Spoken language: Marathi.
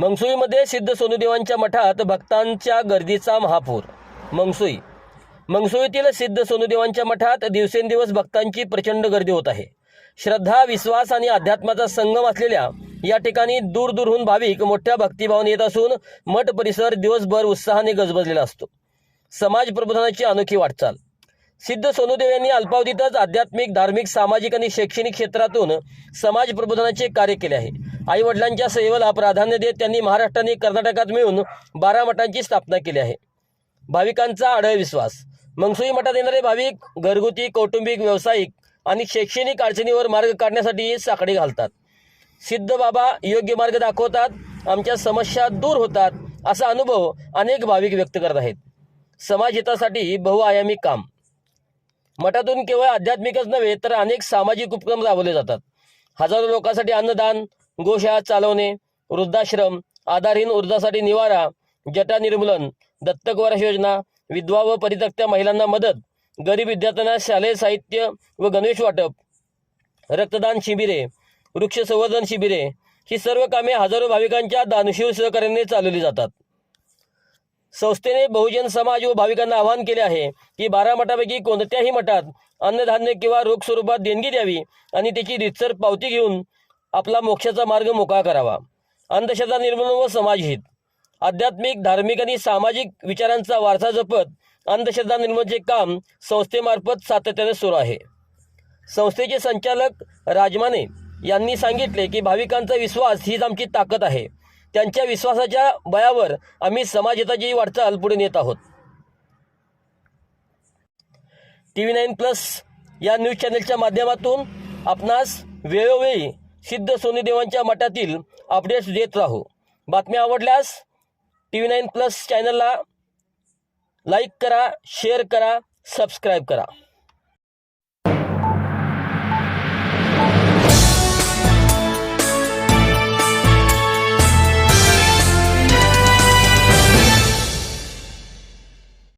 मंगसुईमध्ये सिद्ध सोनुदेवांच्या मठात भक्तांच्या गर्दीचा महापूर. मंगसुई. मंगसुईतील सिद्ध सोनुदेवांच्या मठात दिवसेंदिवस भक्तांची प्रचंड गर्दी होत आहे. श्रद्धा विश्वास आणि अध्यात्माचा संगम असलेल्या या ठिकाणी दूरदूरहून भाविक मोठ्या भक्तिभावाने येत असून मठ परिसर दिवसभर उत्साहाने गजबजलेला असतो. समाज प्रबोधनाची अनोखी वाटचाल. सिद्ध सोनुदेव यांनी अल्पावधीतच आध्यात्मिक धार्मिक सामाजिक आणि शैक्षणिक क्षेत्रातून समाज प्रबोधनाचे कार्य केले आहे. आई वडिलांच्या सेवेला प्राधान्य देत त्यांनी महाराष्ट्र आणि कर्नाटकात मिळून बारा मठांची स्थापना केली आहे. भाविकांचा आढळ विश्वास. मंगसुई मठात येणारे भाविक घरगुती कौटुंबिक व्यावसायिक आणि शैक्षणिक अडचणीवर मार्ग काढण्यासाठी साखळी घालतात. सिद्ध बाबा योग्य मार्ग दाखवतात आमच्या समस्या दूर होतात असा अनुभव अनेक भाविक व्यक्त करत आहेत. समाज हितासाठी बहुआयामी काम. मठातून केवळ आध्यात्मिकच नव्हे तर अनेक सामाजिक उपक्रम राबवले जातात. हजारो लोकांसाठी अन्नदान गोशाळा चालवणे वृद्धाश्रम आधारहीन वृद्धासाठी निवारा जटा निर्मूलन दत्तक वारस योजना विधवा व परित्यक्त्या महिलांना मदत गरीब विद्यार्थ्यांना शालेय साहित्य व गणवेश वाटप रक्तदान शिबिरे वृक्ष संवर्धन शिबिरे ही सर्व कामे हजारो भाविकांच्या दानशील सहकार्याने चालवली जातात. संस्थेने बहुजन समाज व भाविकांना आवाहन केले आहे की बारा मठापैकी कोणत्याही मठात अन्नधान्य किंवा रोख स्वरूपात देणगी द्यावी आणि त्याची रितसर पावती घेऊन आपला मोक्षाचा मार्ग मोकळा करावा. अंधश्रद्धा निर्मूलन व समाजहित. आध्यात्मिक धार्मिक आणि सामाजिक विचारांचा वारसा जपत अंधश्रद्धा निर्मूलनचे काम संस्थेमार्फत सातत्याने सुरू आहे. संस्थेचे संचालक राजमाने यांनी सांगितले की भाविकांचा विश्वास हीच आमची ताकद आहे. त्यांच्या विश्वासाच्या बयावर आम्ही समाजहिताची वाटचाल पुढे नेत आहोत. टी व्ही नाईन प्लस या न्यूज चॅनलच्या माध्यमातून आपणास वेळोवेळी सिद्ध सोनीदेवांच्या मठातील अपडेट्स देत राहू. बातम्या आवडल्यास टी व्ही नाईन प्लस चॅनलला लाईक करा शेअर करा सबस्क्राईब करा.